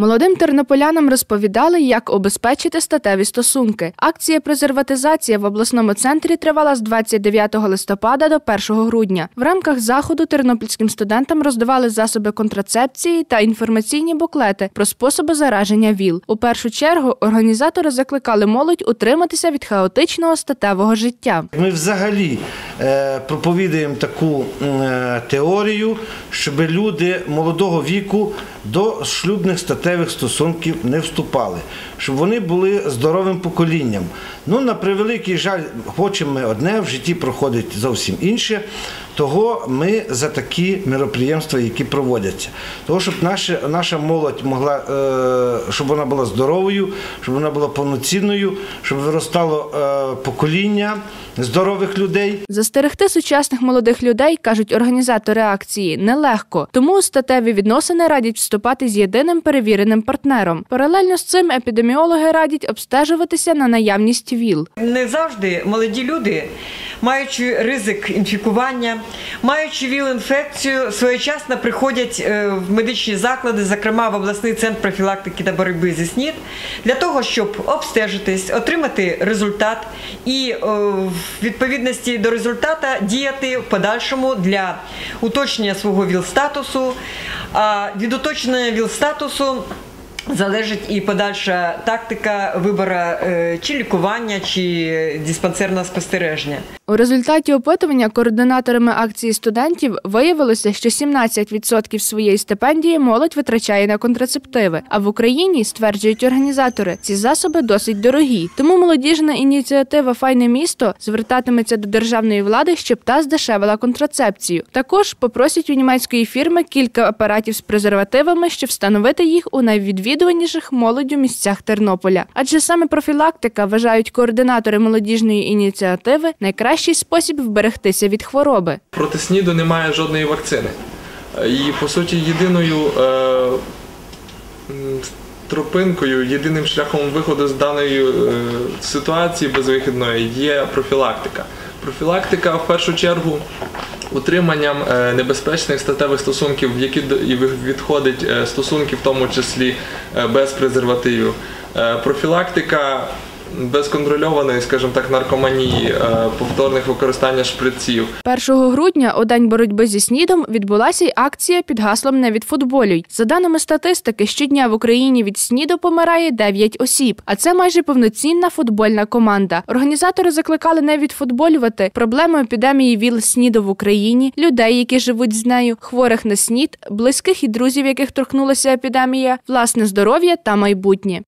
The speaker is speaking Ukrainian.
Молодим тернополянам розповідали, як обезпечити статеві стосунки. Акція презерватизація в обласному центрі тривала з 29 листопада до 1 грудня. В рамках заходу тернопільським студентам роздавали засоби контрацепції та інформаційні буклети про способи зараження ВІЛ. У першу чергу організатори закликали молодь утриматися від хаотичного статевого життя. Ми взагалі е, проповідуємо таку е, теорію, щоб люди молодого віку до шлюбних статевих стосунків не вступали, щоб вони були здоровим поколінням. Ну, на превеликий жаль, хочемо ми одне, в житті проходить зовсім інше. Того ми за такі мероприємства, які проводяться. Того, щоб наша, наша молодь могла, е, щоб вона була здоровою, щоб вона була повноцінною, щоб виростало е, покоління здорових людей. Застерегти сучасних молодих людей, кажуть організатори акції, нелегко. Тому у статеві відносини радять вступати з єдиним перевіреним партнером. Паралельно з цим епідеміологи радять обстежуватися на наявність ВІЛ. Не завжди молоді люди, маючи ризик інфікування, маючи ВІЛ-інфекцію, своєчасно приходять е, в медичні заклади, зокрема в обласний центр профілактики та боротьби зі СНІД, для того, щоб обстежитись, отримати результат і е, в відповідності до результата діяти в подальшому для уточнення свого ВІЛ-статусу. А від уточнення ВІЛ-статусу Залежить і подальша тактика вибору е, чи лікування, чи диспансерного спостереження. У результаті опитування координаторами акції студентів виявилося, що 17% своєї стипендії молодь витрачає на контрацептиви. А в Україні стверджують організатори, ці засоби досить дорогі. Тому молодіжна ініціатива Файне місто звертатиметься до державної влади, щоб та здешевила контрацепцію. Також попросять у німецької фірми кілька апаратів з презервативами, щоб встановити їх у найвідвідуваніших молоддю місцях Тернополя. Адже саме профілактика вважають координатори молодіжної ініціативи найкращий спосіб вберегтися від хвороби. Проти СНІДу немає жодної вакцини. І по суті, єдиною е, тропинкою, єдиним шляхом виходу з даної е, ситуації безвихідної є профілактика. Профілактика в першу чергу утриманням е, небезпечних статевих стосунків, в які відходить е, стосунки, в тому числі е, без презервативів. Профілактика безконтрольованої, скажімо так, наркоманії, е, повторних використання шприців. 1 грудня, у день боротьби зі снідом, відбулася й акція під гаслом Не відфутболюй. За даними статистики, щодня в Україні від сніду помирає 9 осіб, а це майже повноцінна футбольна команда. Організатори закликали не відфутболювати проблему епідемії віл сніду в Україні, людей, які живуть з нею, хворих на снід, близьких і друзів, яких торкнулася епідемія, власне здоров'я та майбутнє.